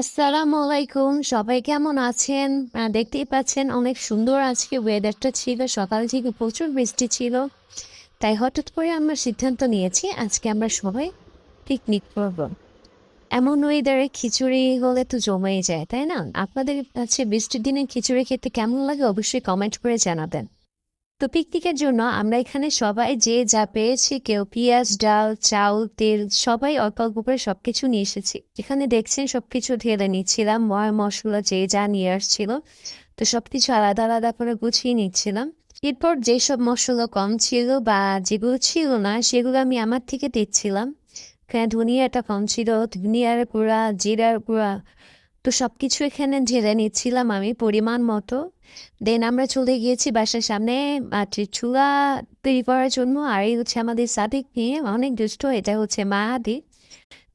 আসসালামু আলাইকুম। সবাই কেমন আছেন? দেখতেই পাচ্ছেন অনেক সুন্দর আজকে ওয়েদারটা ছিল। সকাল থেকে প্রচুর বৃষ্টি ছিল। তাই হঠাৎ করে আমরা সিদ্ধান্ত নিয়েছি আজকে আমরা সবাই পিকনিক করব। এমন ওয়েদারে খিচুড়ি হলে তো জমেই যায়, তাই না? আপনাদের কাছে বৃষ্টির দিনে খিচুড়ি খেতে কেমন লাগে অবশ্যই কমেন্ট করে জানাবেন। তো পিকনিকের জন্য আমরা এখানে সবাই যে যা পেয়েছি, কেউ পেঁয়াজ, ডাল চাউল তেল, সবাই অল্প অল্প করে সব কিছু নিয়ে এসেছি। এখানে দেখছেন সব কিছু ঢেলে নিচ্ছিলাম, ময় মশলা যে যা নিয়ে আসছিল, তো সব কিছু আলাদা আলাদা করে গুছিয়ে নিচ্ছিলাম। এরপর যেসব মশলা কম ছিল বা যেগুলো ছিল না, সেগুলো আমি আমার থেকে দিচ্ছিলাম। এখানে ধনিয়াটা কম ছিল, ধনিয়ার গুঁড়া, জিরার গুঁড়া তো সব কিছু এখানে ঢেলে নিচ্ছিলাম আমি পরিমাণ মতো। দেন আমরা চলে গিয়েছি বাসার সামনে মাটির চুলা তৈরি করার জন্য। আর এই হচ্ছে আমাদের সাদিক নিয়ে অনেক দুষ্ট, এটা হচ্ছে মা মাহাদি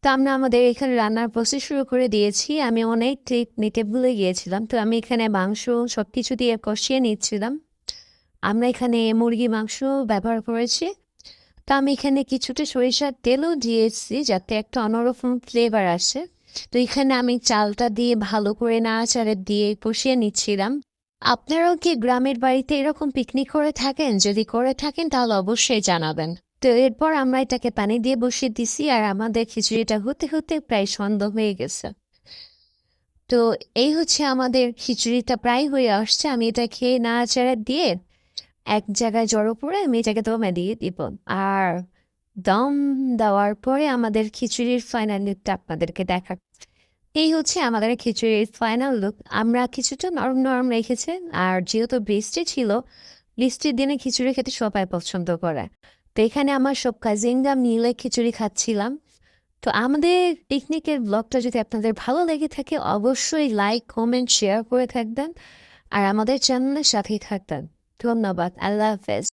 তো আমরা আমাদের এখানে রান্নার প্রসেস শুরু করে দিয়েছি। আমি অনেক ট্রিপ নিতে ভুলে গিয়েছিলাম। তো আমি এখানে মাংস সব কিছু দিয়ে কষিয়ে নিচ্ছিলাম। আমরা এখানে মুরগি মাংস ব্যবহার করেছি। তো আমি এখানে কিছুটা সরিষার তেলও দিয়েছি যাতে একটা অন্যরকম ফ্লেভার আসে। তো এখানে আমি চালটা দিয়ে ভালো করে নাড়াচাড়া দিয়ে কষিয়ে নিচ্ছিলাম। আপনারাও কি গ্রামের বাড়িতে এরকম পিকনিক করে থাকেন? যদি করে থাকেন, তাহলে অবশ্যই জানাবেন। তো এরপর আমরা এটাকে পানি দিয়ে বসিয়ে দিছি আর আমাদের খিচুড়িটা হতে হতে প্রায় সন্ধ্যা হয়ে গেছে। তো এই হচ্ছে আমাদের খিচুড়িটা প্রায় হয়ে আসছে। আমি এটা খেয়ে নাড়াচাড়া দিয়ে এক জায়গায় জড়ো করে আমি এটাকে দমে দিয়ে দিব। আর দম দেওয়ার পরে আমাদের খিচুড়ির ফাইনাল লুকটা আপনাদেরকে দেখা এই হচ্ছে আমাদের খিচুড়ির ফাইনাল লুক আমরা কিছুটা নরম নরম রেখেছি আর যেহেতু বৃষ্টি ছিল, বৃষ্টির দিনে খিচুড়ি খেতে সবাই পছন্দ করে। তো এখানে আমার সব কাজিনরা মিলে খিচুড়ি খাচ্ছিলাম। তো আমাদের পিকনিকের ব্লগটা যদি আপনাদের ভালো লেগে থাকে, অবশ্যই লাইক কমেন্ট শেয়ার করে থাকবেন। আর আমাদের চ্যানেলের সাথেই থাকবেন। ধন্যবাদ। আল্লাহ হাফেজ।